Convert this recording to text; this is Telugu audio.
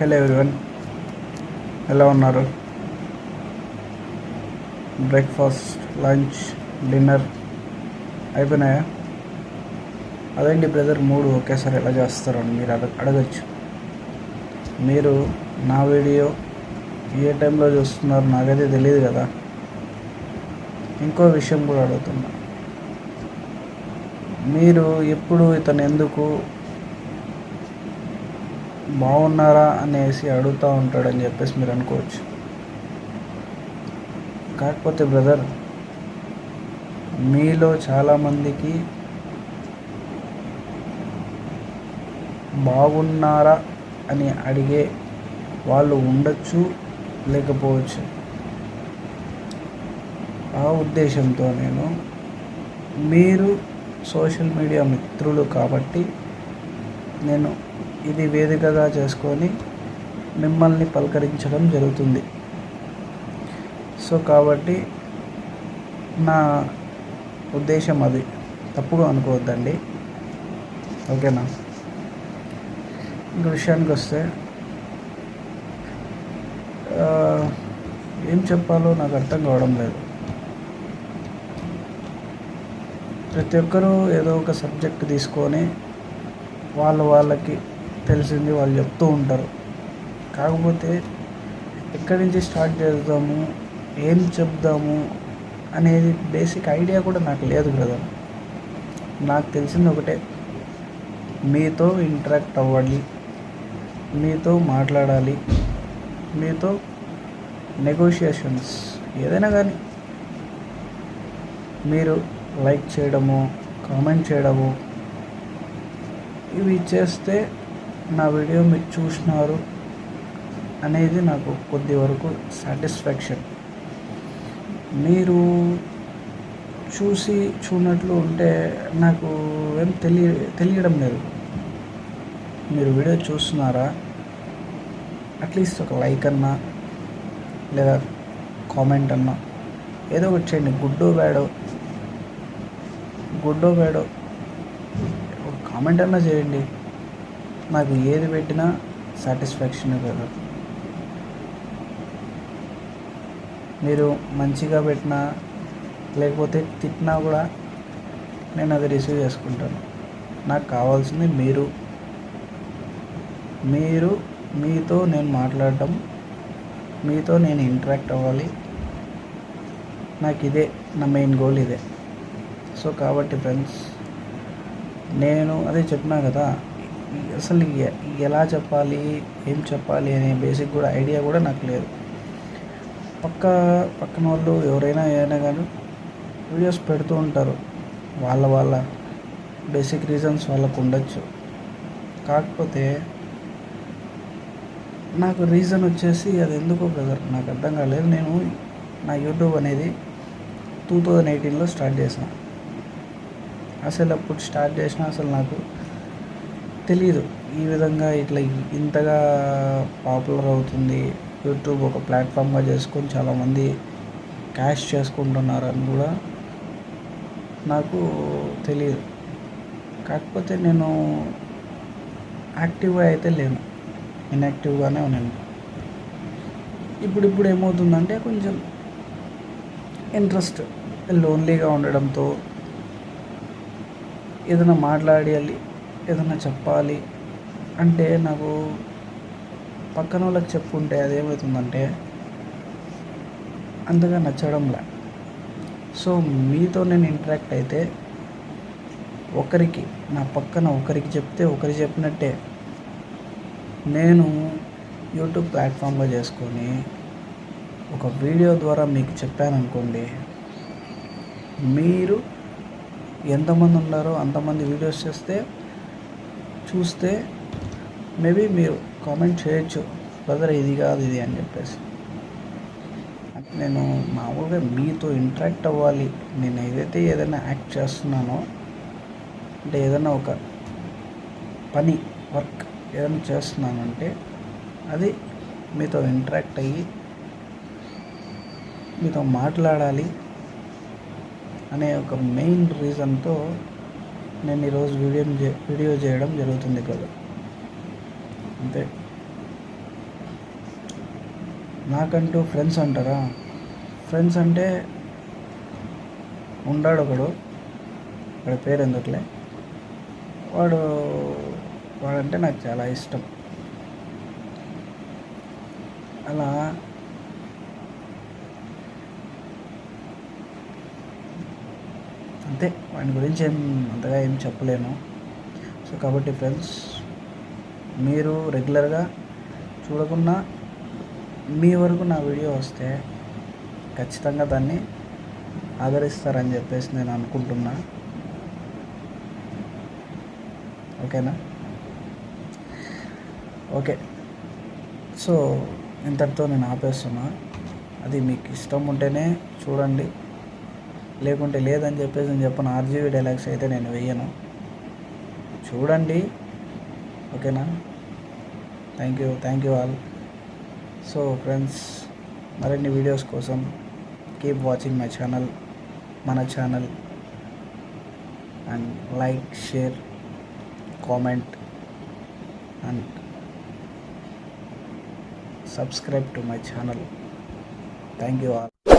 Hello everyone. ఎలా ఉన్నారు? బ్రేక్ఫాస్ట్ లంచ్ డిన్నర్ అయిపోయినాయా? అదేంటి బ్రదర్ మూడు ఒకేసారి ఎలా చేస్తారని మీరు అడగ అడగచ్చు. మీరు నా వీడియో ఏ టైంలో చూస్తున్నారు నాకైతే తెలియదు కదా. ఇంకో విషయం కూడా అడుగుతున్నా. మీరు ఎప్పుడు ఇతను ఎందుకు బాగున్నారా అనేసి అడుగుతూ ఉంటాడని చెప్పేసి మీరు అనుకోవచ్చు. కాకపోతే బ్రదర్ మీలో చాలామందికి బాగున్నారా అని అడిగే వాళ్ళు ఉండొచ్చు లేకపోవచ్చు. ఆ ఉద్దేశంతో నేను మీరు సోషల్ మీడియా మిత్రులు కాబట్టి నేను ఇది వేదికగా చేసుకొని మిమ్మల్ని పలకరించడం జరుగుతుంది. సో కాబట్టి నా ఉద్దేశం అది. తప్పుగా అనుకోవద్దండి. ఓకేనా ఇంక విషయానికి వస్తే ఏం చెప్పాలో నాకు అర్థం కావడం లేదు. ప్రతి ఒక్కరూ ఏదో ఒక సబ్జెక్ట్ తీసుకొని వాళ్ళ వాళ్ళకి తెలిసింది వాళ్ళు చెప్తూ ఉంటారు. కాకపోతే ఎక్కడి నుంచి స్టార్ట్ చేద్దాము ఏం చెప్దాము అనేది బేసిక్ ఐడియా కూడా నాకు లేదు బ్రదర్. నాకు తెలిసింది ఒకటే మీతో ఇంటరాక్ట్ అవ్వాలి మీతో మాట్లాడాలి మీతో నెగోషియేషన్స్ ఏదైనా కానీ. మీరు లైక్ చేయడము కామెంట్ చేయడము ఇవి చేస్తే నా వీడియో మీరు చూసినారు అనేది నాకు కొద్ది వరకు సాటిస్ఫాక్షన్ మీరు చూసి చూడనట్లు ఉంటే నాకు ఏం తెలియ తెలియడం లేదు. మీరు వీడియో చూస్తున్నారా? అట్లీస్ట్ ఒక లైక్ అన్నా లేదా కామెంట్ అన్నా ఏదో ఒకటి చేయండి. గుడ్డో బ్యాడో గుడ్డో బ్యాడో ఒక కామెంట్ అన్నా చేయండి. నాకు ఏది పెట్టినా సాటిస్ఫాక్షన్ కదా. మీరు మంచిగా పెట్టినా లేకపోతే తిట్టినా కూడా నేను అది రిసీవ్ చేసుకుంటాను. నాకు కావాల్సింది మీరు. మీరు మీతో నేను మాట్లాడటం మీతో నేను ఇంటరాక్ట్ అవ్వాలి. నాకు ఇదే నా మెయిన్ గోల్ ఇదే. సో కాబట్టి ఫ్రెండ్స్ నేను అదే చెప్పినా కదా అసలు ఎలా చెప్పాలి ఏం చెప్పాలి అనే బేసిక్ కూడా ఐడియా కూడా నాకు లేదు. పక్క పక్కన వాళ్ళు ఎవరైనా ఏదైనా కానీ వీడియోస్ పెడుతూ ఉంటారు. వాళ్ళ వాళ్ళ బేసిక్ రీజన్స్ వాళ్ళకు ఉండొచ్చు. కాకపోతే నాకు రీజన్ వచ్చేసి అది ఎందుకో బ్రదర్ నాకు అర్థం కాలేదు. నేను నా యూట్యూబ్ అనేది టూ థౌజండ్ ఎయిటీన్లో స్టార్ట్ చేసిన. అసలు అప్పుడు స్టార్ట్ చేసిన అసలు నాకు తెలియదు ఈ విధంగా ఇట్లా ఇంతగా పాపులర్ అవుతుంది. యూట్యూబ్ ఒక ప్లాట్ఫామ్గా చేసుకొని చాలామంది క్యాష్ చేసుకుంటున్నారు అని కూడా నాకు తెలియదు కాకపోతే నేను యాక్టివ్గా అయితే లేను. ఇన్యాక్టివ్గానే ఉన్నాను. ఇప్పుడు ఇప్పుడు ఏమవుతుందంటే కొంచెం ఇంట్రెస్ట్ లోన్లీగా ఉండడంతో ఏదైనా మాట్లాడాలి ఏదన్నా చెప్పాలి అంటే నాకు పక్కన వాళ్ళకి చెప్పుకుంటే అదేమవుతుందంటే అంతగా నచ్చడంలే సో మీతో నేను ఇంటరాక్ట్ అయితే ఒకరికి నా పక్కన ఒకరికి చెప్తే ఒకరికి చెప్పినట్టే. నేను యూట్యూబ్ ప్లాట్ఫామ్లో చేసుకొని ఒక వీడియో ద్వారా మీకు చెప్పాను అనుకోండి మీరు ఎంతమంది ఉన్నారో అంతమంది వీడియోస్ చేస్తే చూస్తే మేబీ మీరు కామెంట్ చేయొచ్చు బ్రదర్ ఇది కాదు ఇది అని చెప్పేసి. నేను మామూలుగా మీతో ఇంటరాక్ట్ అవ్వాలి. నేను ఏదైతే ఏదైనా యాక్ట్ చేస్తున్నానో అంటే ఏదైనా ఒక పని వర్క్ ఏదైనా చేస్తున్నానంటే అది మీతో ఇంటరాక్ట్ అయ్యి మీతో మాట్లాడాలి అనే ఒక మెయిన్ రీజన్తో నేను ఈరోజు వీడియో వీడియో చేయడం జరుగుతుంది కదా అంతే. నాకంటూ ఫ్రెండ్స్ అంటారా? ఫ్రెండ్స్ అంటే ఉండాడు ఒకడు. వాడి పేరు ఎందుకులే? వాడు వాడంటే నాకు చాలా ఇష్టం. అలా అంతే. వాటి గురించి ఏం అంతగా ఏం చెప్పలేను. సో కాబట్టి ఫ్రెండ్స్ మీరు రెగ్యులర్గా చూడకుండా మీ వరకు నా వీడియో వస్తే ఖచ్చితంగా దాన్ని ఆదరిస్తారని చెప్పేసి నేను అనుకుంటున్నా. ఓకేనా? ఓకే. సో ఇంతటితో నేను ఆపేస్తున్నా. అది మీకు ఇష్టం ఉంటేనే చూడండి. లేకుంటే లేదని చెప్పేసి నేను చెప్పను. ఆర్జీవీ డైలాగ్స్ అయితే నేను వెయ్యను చూడండి. ఓకేనా? Thank you thank you all so friends మరిన్ని వీడియోస్ కోసం కీప్ వాచింగ్ మై ఛానల్ మన channel and like share comment and subscribe to my channel thank you all